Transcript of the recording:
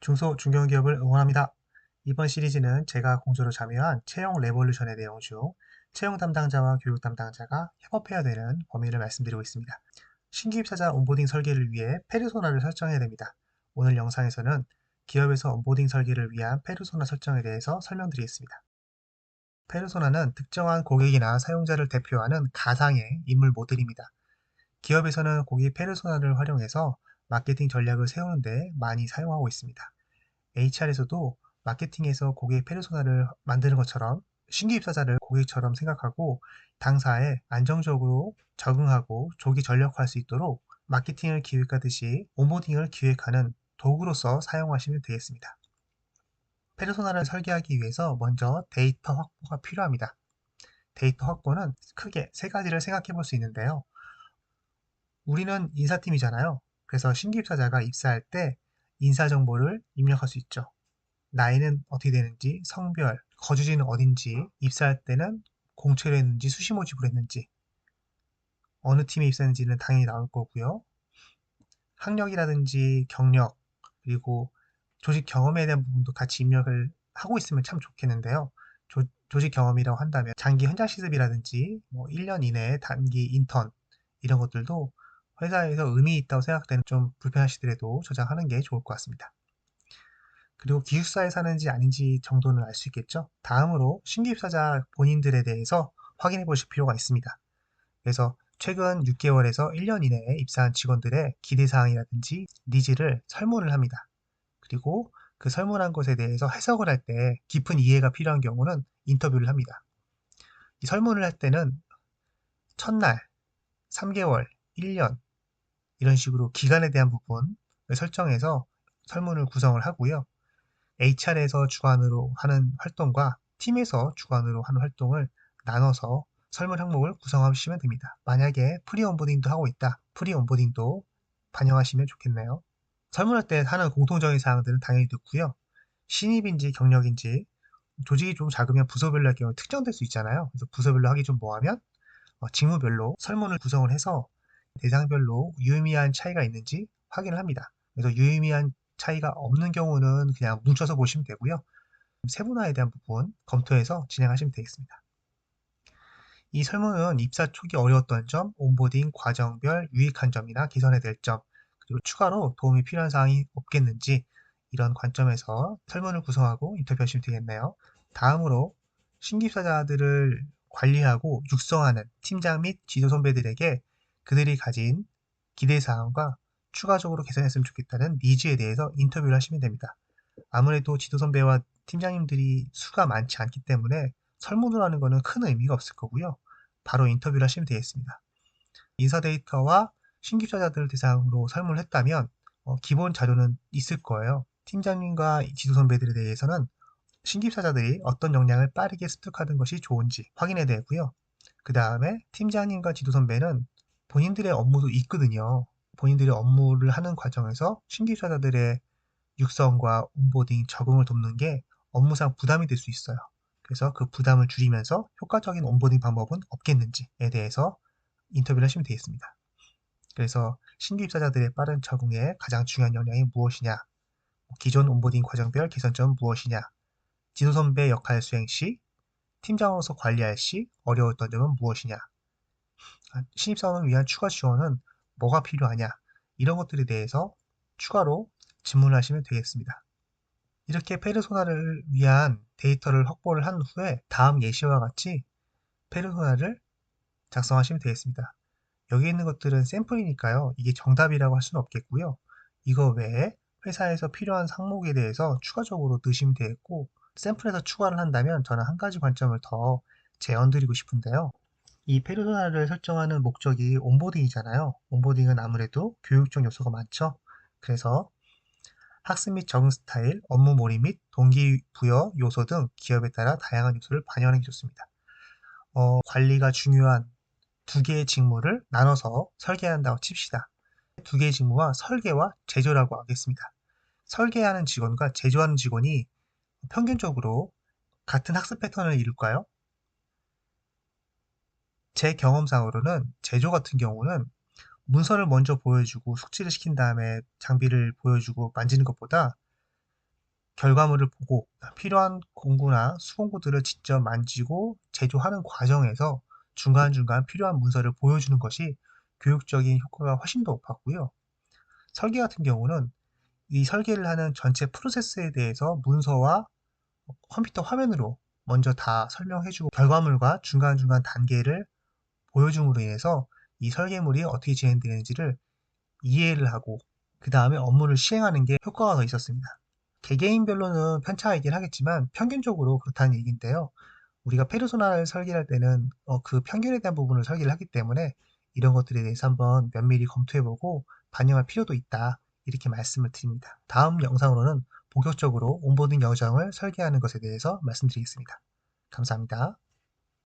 중소 중견기업을 응원합니다. 이번 시리즈는 제가 공조로 참여한 채용 레볼루션의 내용 중 채용 담당자와 교육 담당자가 협업해야 되는 범위를 말씀드리고 있습니다. 신규 입사자 온보딩 설계를 위해 페르소나를 설정해야 됩니다. 오늘 영상에서는 기업에서 온보딩 설계를 위한 페르소나 설정에 대해서 설명드리겠습니다. 페르소나는 특정한 고객이나 사용자를 대표하는 가상의 인물 모델입니다. 기업에서는 고객 페르소나를 활용해서 마케팅 전략을 세우는데 많이 사용하고 있습니다. HR에서도 마케팅에서 고객 페르소나를 만드는 것처럼 신규 입사자를 고객처럼 생각하고 당사에 안정적으로 적응하고 조기 전력화할 수 있도록 마케팅을 기획하듯이 온보딩을 기획하는 도구로서 사용하시면 되겠습니다. 페르소나를 설계하기 위해서 먼저 데이터 확보가 필요합니다. 데이터 확보는 크게 세 가지를 생각해 볼 수 있는데요. 우리는 인사팀이잖아요. 그래서 신규 입사자가 입사할 때 인사 정보를 입력할 수 있죠. 나이는 어떻게 되는지, 성별, 거주지는 어딘지, 입사할 때는 공채로 했는지 수시 모집으로 했는지, 어느 팀에 입사했는지는 당연히 나올 거고요. 학력이라든지 경력, 그리고 조직 경험에 대한 부분도 같이 입력을 하고 있으면 참 좋겠는데요. 조, 조직 경험이라고 한다면 장기 현장 시습이라든지 뭐 1년 이내에 단기 인턴 이런 것들도 회사에서 의미 있다고 생각되는 좀 불편하시더라도 저장하는 게 좋을 것 같습니다. 그리고 기숙사에 사는지 아닌지 정도는 알 수 있겠죠. 다음으로 신규 입사자 본인들에 대해서 확인해 보실 필요가 있습니다. 그래서 최근 6개월에서 1년 이내에 입사한 직원들의 기대사항이라든지 니즈를 설문을 합니다. 그리고 그 설문한 것에 대해서 해석을 할 때 깊은 이해가 필요한 경우는 인터뷰를 합니다. 이 설문을 할 때는 첫날, 3개월, 1년 이런 식으로 기간에 대한 부분을 설정해서 설문을 구성을 하고요. HR에서 주관으로 하는 활동과 팀에서 주관으로 하는 활동을 나눠서 설문 항목을 구성하시면 됩니다. 만약에 프리 온보딩도 하고 있다. 프리 온보딩도 반영하시면 좋겠네요. 설문할 때 하는 공통적인 사항들은 당연히 듣고요. 신입인지 경력인지 조직이 좀 작으면 부서별로 할 경우 특정될 수 있잖아요. 그래서 부서별로 하기 좀 뭐하면 어, 직무별로 설문을 구성을 해서 대상별로 유의미한 차이가 있는지 확인을 합니다. 그래서 유의미한 차이가 없는 경우는 그냥 뭉쳐서 보시면 되고요. 세분화에 대한 부분 검토해서 진행하시면 되겠습니다. 이 설문은 입사 초기 어려웠던 점, 온보딩 과정별 유익한 점이나 개선해야 될 점, 그리고 추가로 도움이 필요한 사항이 없겠는지 이런 관점에서 설문을 구성하고 인터뷰하시면 되겠네요. 다음으로 신규 입사자들을 관리하고 육성하는 팀장 및 지도 선배들에게 그들이 가진 기대사항과 추가적으로 개선했으면 좋겠다는 니즈에 대해서 인터뷰를 하시면 됩니다. 아무래도 지도 선배와 팀장님들이 수가 많지 않기 때문에 설문을 하는 것은 큰 의미가 없을 거고요. 바로 인터뷰를 하시면 되겠습니다. 인사 데이터와 신규자자들 대상으로 설문을 했다면 어, 기본 자료는 있을 거예요. 팀장님과 지도 선배들에 대해서는 신규사자들이 어떤 역량을 빠르게 습득하는 것이 좋은지 확인해야 되고요. 그 다음에 팀장님과 지도 선배는 본인들의 업무도 있거든요. 본인들의 업무를 하는 과정에서 신규사자들의 육성과 온보딩, 적응을 돕는 게 업무상 부담이 될 수 있어요. 그래서 그 부담을 줄이면서 효과적인 온보딩 방법은 없겠는지에 대해서 인터뷰를 하시면 되겠습니다. 그래서 신규 입사자들의 빠른 적응에 가장 중요한 역량이 무엇이냐, 기존 온보딩 과정별 개선점은 무엇이냐, 지도 선배 역할 수행 시, 팀장으로서 관리할 시 어려웠던 점은 무엇이냐, 신입사원을 위한 추가 지원은 뭐가 필요하냐, 이런 것들에 대해서 추가로 질문을 하시면 되겠습니다. 이렇게 페르소나를 위한 데이터를 확보를 한 후에 다음 예시와 같이 페르소나를 작성하시면 되겠습니다. 여기 있는 것들은 샘플이니까요. 이게 정답이라고 할 수는 없겠고요. 이거 외에 회사에서 필요한 항목에 대해서 추가적으로 넣으시면 되겠고 샘플에서 추가를 한다면 저는 한 가지 관점을 더 제언드리고 싶은데요. 이 페르소나를 설정하는 목적이 온보딩이잖아요. 온보딩은 아무래도 교육적 요소가 많죠. 그래서 학습 및 적응 스타일, 업무 몰입 및 동기부여 요소 등 기업에 따라 다양한 요소를 반영하는 게 좋습니다. 어, 관리가 중요한 두 개의 직무를 나눠서 설계한다고 칩시다. 두 개의 직무와 설계와 제조라고 하겠습니다. 설계하는 직원과 제조하는 직원이 평균적으로 같은 학습 패턴을 이룰까요? 제 경험상으로는 제조 같은 경우는 문서를 먼저 보여주고 숙지를 시킨 다음에 장비를 보여주고 만지는 것보다 결과물을 보고 필요한 공구나 수공구들을 직접 만지고 제조하는 과정에서 중간중간 필요한 문서를 보여주는 것이 교육적인 효과가 훨씬 더 높았고요. 설계 같은 경우는 이 설계를 하는 전체 프로세스에 대해서 문서와 컴퓨터 화면으로 먼저 다 설명해주고 결과물과 중간중간 단계를 보여줌으로 인해서 이 설계물이 어떻게 진행되는지를 이해를 하고 그 다음에 업무를 시행하는 게 효과가 더 있었습니다. 개개인별로는 편차이긴 하겠지만 평균적으로 그렇다는 얘기인데요. 우리가 페르소나를 설계할 때는 어, 그 편견에 대한 부분을 설계를 하기 때문에 이런 것들에 대해서 한번 면밀히 검토해보고 반영할 필요도 있다. 이렇게 말씀을 드립니다. 다음 영상으로는 본격적으로 온보딩 여정을 설계하는 것에 대해서 말씀드리겠습니다. 감사합니다.